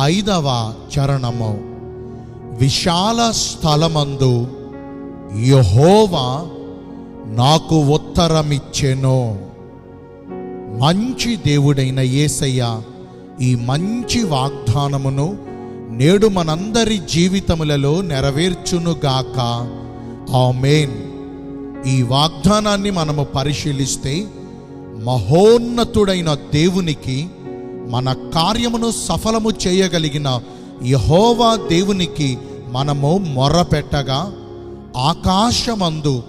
ఐదవ చరణము. విశాల స్థలమందు యహోవా నాకు ఉత్తరమిచ్చెను. మంచి దేవుడైన యేసయ్య ఈ మంచి వాగ్దానమును నేడు మనందరి జీవితములలో నెరవేర్చునుగాక. ఆమెన్. ఈ వాగ్దానాన్ని మనము పరిశీలిస్తే మహోన్నతుడైన దేవునికి మన కార్యమును సఫలము చేయగలిగిన యహోవా దేవునికి మనము మొర్రపెట్టగా ఆకాశమందు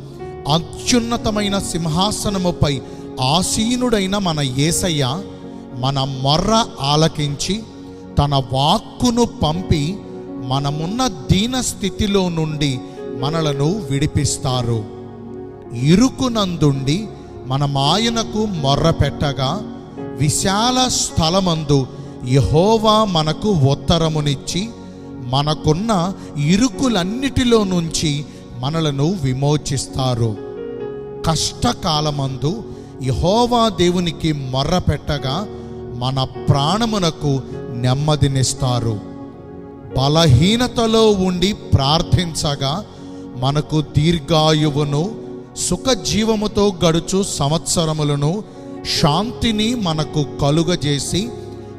అత్యున్నతమైన సింహాసనముపై ఆసీనుడైన మన యేసయ్య మన మొర్ర ఆలకించి తన వాక్కును పంపి మనమున్న దీన స్థితిలో నుండి మనలను విడిపిస్తారు. ఇరుకునందుండి మనం ఆయనకు మొర్ర పెట్టగా విశాల స్థలమందు యహోవా మనకు ఉత్తరమునిచ్చి మనకున్న ఇరుకులన్నిటిలో నుంచి మనలను విమోచిస్తారు. కష్టకాలమందు యహోవా దేవునికి మొర్ర పెట్టగా మన ప్రాణమునకు నెమ్మదినిస్తారు. బలహీనతలో ఉండి ప్రార్థించగా మనకు దీర్ఘాయువును సుఖజీవముతో గడుచు సంవత్సరములను శాంతిని మనకు కలుగజేసి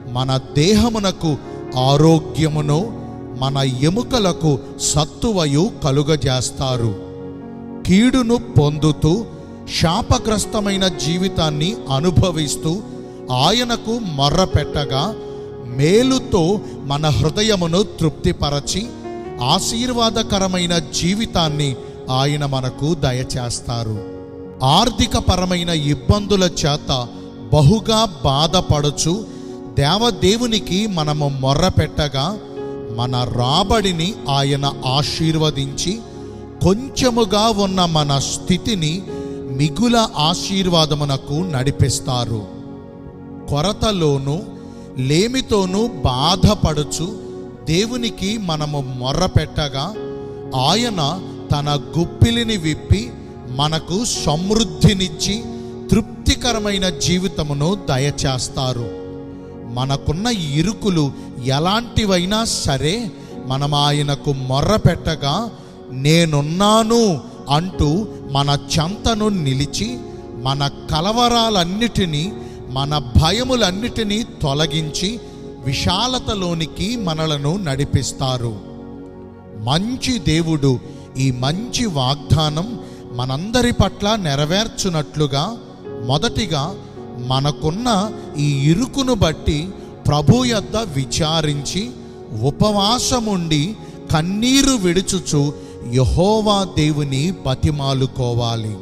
మన దేహమునకు ఆరోగ్యమును మన ఎముకలకు సత్తువయు కలుగజేస్తారు. కీడును పొందుతూ శాపగ్రస్తమైన జీవితాన్ని అనుభవిస్తూ ఆయనకు మర్రపెట్టగా మేలుతో మన హృదయమును తృప్తిపరచి ఆశీర్వాదకరమైన జీవితాన్ని ఆయన మనకు దయచేస్తారు. ఆర్థిక పరమైన ఇబ్బందుల చేత బహుగా బాధపడుచు దేవదేవునికి మనము మొర్ర పెట్టగా మన రాబడిని ఆయన ఆశీర్వదించి కొంచెముగా ఉన్న మన స్థితిని మిగుల ఆశీర్వాదమునకు నడిపిస్తారు. కొరతలోనూ లేమితోనూ బాధపడుచు దేవునికి మనము మొర్రపెట్టగా ఆయన తన గుప్పిలిని విప్పి మనకు సమృద్ధినిచ్చి తృప్తికరమైన జీవితమును దయచేస్తారు. మనకున్న ఇరుకులు ఎలాంటివైనా సరే మనం ఆయనకు మొర్రపెట్టగా నేనున్నాను అంటూ మన చెంతను నిలిచి మన కలవరాలన్నిటినీ మన భయములన్నిటినీ తొలగించి విశాలతలోనికి మనలను నడిపిస్తారు. మంచి దేవుడు ఈ మంచి వాగ్దానం మనందరి పట్ల నెరవేర్చునట్లుగా మొదటిగా మనకున్న ఈ ఇరుకును బట్టి ప్రభు యొద్ద విచారించి ఉపవాసముండి కన్నీరు విడుచుచు యహోవా దేవుని బతిమాలుకోవాలి.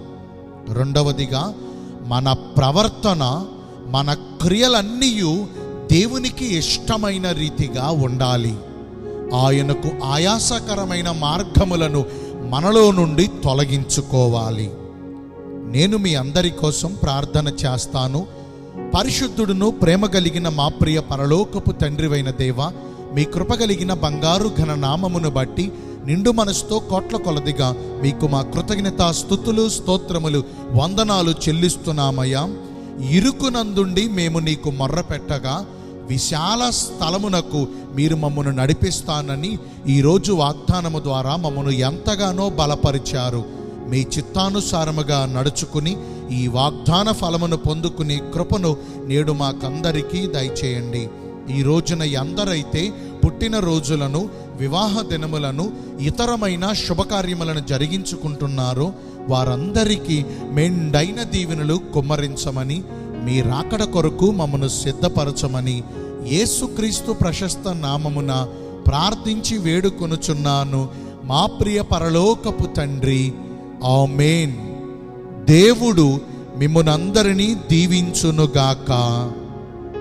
రెండవదిగా మన ప్రవర్తన మన క్రియలన్నీ దేవునికి ఇష్టమైన రీతిగా ఉండాలి. ఆయనకు ఆయాసకరమైన మార్గములను మనలో నుండి తొలగించుకోవాలి. నేను మీ అందరి కోసం ప్రార్థన చేస్తాను. పరిశుద్ధుడును ప్రేమ కలిగిన మా ప్రియ పరలోకపు తండ్రివైన దేవ మీ కృప కలిగిన బంగారు ఘన నామమును బట్టి నిండు మనసుతో కోట్ల కొలదిగా మీకు మా కృతజ్ఞత స్థుతులు స్తోత్రములు వందనాలు చెల్లిస్తున్నామయ్యా. ఇరుకునందుండి మేము నీకు మొర్ర పెట్టగా విశాల స్థలమునకు మీరు మమ్మను నడిపిస్తానని ఈరోజు వాగ్దానము ద్వారా మమ్మను ఎంతగానో బలపరిచారు. మీ చిత్తానుసారముగా నడుచుకుని ఈ వాగ్దాన ఫలమును పొందుకుని కృపను నేడు మాకందరికీ దయచేయండి. ఈ రోజున ఎందరైతే పుట్టిన రోజులను వివాహ దినములను ఇతరమైన శుభకార్యములను జరిగించుకుంటున్నారో వారందరికీ మెండైన దీవెనలు కుమ్మరించమని మీ రాకడ కొరకు మమ్మను సిద్ధపరచమని యేసుక్రీస్తు ప్రశస్త నామమున ప్రార్థించి వేడుకొనుచున్నాను. మా ప్రియ పరలోకపు తండ్రి ఆమెన్. దేవుడు మిమ్మునందరినీ దీవించునుగాక.